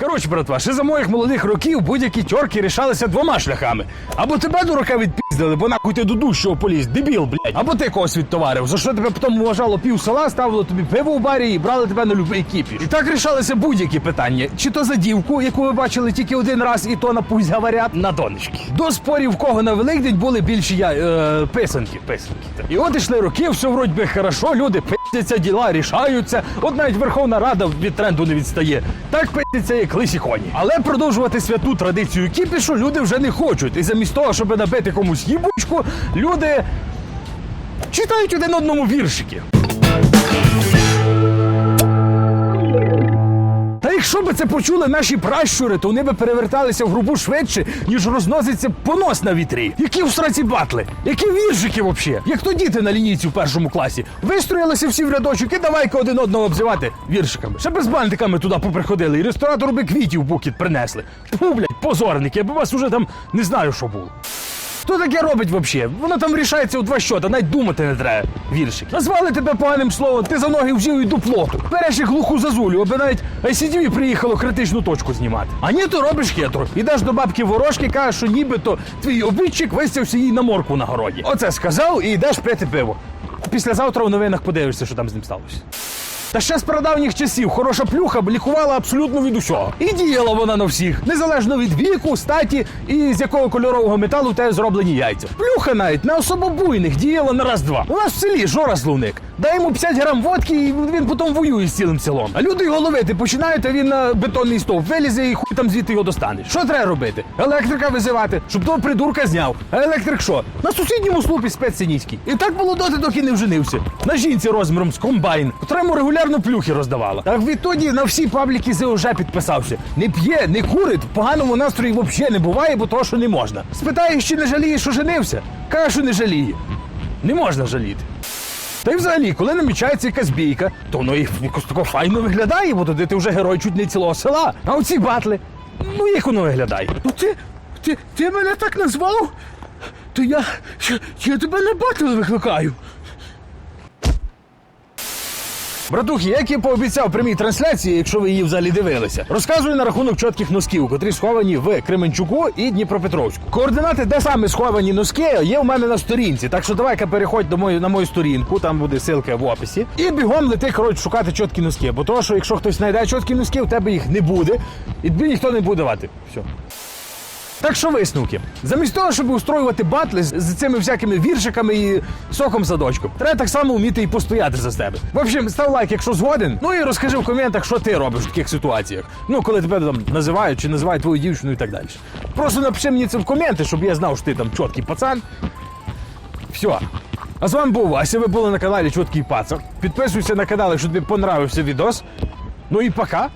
Коротше, братва, ще за моїх молодих років будь-які тьорки рішалися двома шляхами. Або тебе дурака відпіздили, бо нахуй ти до дужчого поліз, дебіл, блядь. Або ти когось відтоварив, за що тебе потім вважало пів села, ставило тобі пиво у барі і брали тебе на любий кіпіш. І так рішалися будь-які питання. Чи то за дівку, яку ви бачили тільки один раз, і то на пусть говорять, на донечки. До спорів, в кого на Великдень були більші я, е, писанки, писанки. І от ішли роки, все вроді би хорошо, люди писяться, діла рішаються. От навіть Верховна Рада від тренду не відстає. Так писяться, як лисі коні. Але продовжувати святу традицію кіпішу люди вже не хочуть. І замість того, щоб набити комусь їбучку, люди читають один одному віршики. Якщо би це почули наші пращури, то вони би переверталися в грубу швидше, ніж розноситься понос на вітрі. Які в сраці батли? Які віршики взагалі? Як то діти на лінійці в першому класі. Вистроїлися всі в рядочок і давай-ка один одного обзивати віршиками. Ще без бантиками туди поприходили, і ресторатору би квітів букет принесли. Фу, блядь, позорники, аби вас уже там не знаю, що було. Хто таке робить взагалі? Воно там рішається у два щота, навіть думати не треба. Віршик. Назвали тебе поганим словом, ти за ноги взяв і до плоту. Береш їх глуху зазулю, аби навіть ICTV приїхало критичну точку знімати. А ні, то робиш хитро. Ідеш до бабки ворожки, кажеш, що нібито твій обидчик висявся їй на морку на городі. Оце сказав і йдеш пити пиво. Післязавтра у новинах подивишся, що там з ним сталося. Та ще з прадавніх часів хороша плюха б лікувала абсолютно від усього. І діяла вона на всіх, незалежно від віку, статі і з якого кольорового металу те зроблені яйця. Плюха навіть на особо буйних діяла на раз-два. У нас в селі Жора Слуник. Дай йому 50 грам водки, і він потім воює з цілим селом. А люди його ловити починають, а він на бетонний стовп вилізе і хуй там звідти його достанеш. Що треба робити? Електрика визивати, щоб того придурка зняв. А електрик що? На сусідньому слупі спецсинічки. І так було доти, доки не вженився. На жінці розміром з комбайн, котра йому регулярно плюхи роздавала. Так відтоді на всі пабліки ЗОЖ підписався. Не п'є, не курить, в поганому настрої взагалі не буває, бо того, що не можна. Спитаєш, чи не жаліє, що женився? Каже, що не жаліє. Не можна жаліти. Та й взагалі, коли намічається якась бійка, то воно і якось тако файно виглядає, бо тоді ти вже герой чуть не цілого села. А оці батли, ну як воно виглядає? Ну ти, ти, ти мене так назвав? То я, я, я тебе на батл викликаю. Братухи, як я пообіцяв прямій трансляції, якщо ви її взагалі дивилися, розказую на рахунок чітких носків, котрі сховані в Кременчуку і Дніпропетровську. Координати, де саме сховані носки, є у мене на сторінці. Так що давай-ка переходь до мою на мою сторінку, там буде ссылка в описі. І бігом лети коротше, шукати чіткі носки. Бо того, що якщо хтось знайде чіткі носки, у тебе їх не буде, і тобі ніхто не буде давати. Все. Так що висновки? Замість того, щоб устроювати батли з, цими всякими віршиками і соком садочком, треба так само вміти і постояти за себе. В общем, став лайк, якщо згоден. Ну і розкажи в коментах, що ти робиш в таких ситуаціях. Ну, коли тебе там називають чи називають твою дівчину і так далі. Просто напиши мені це в коменти, щоб я знав, що ти там чіткий пацан. Все. А з вами був Вася, ви були на каналі Чіткий Пацан. Підписуйся на канал, якщо тобі понравився відос. Ну і пока.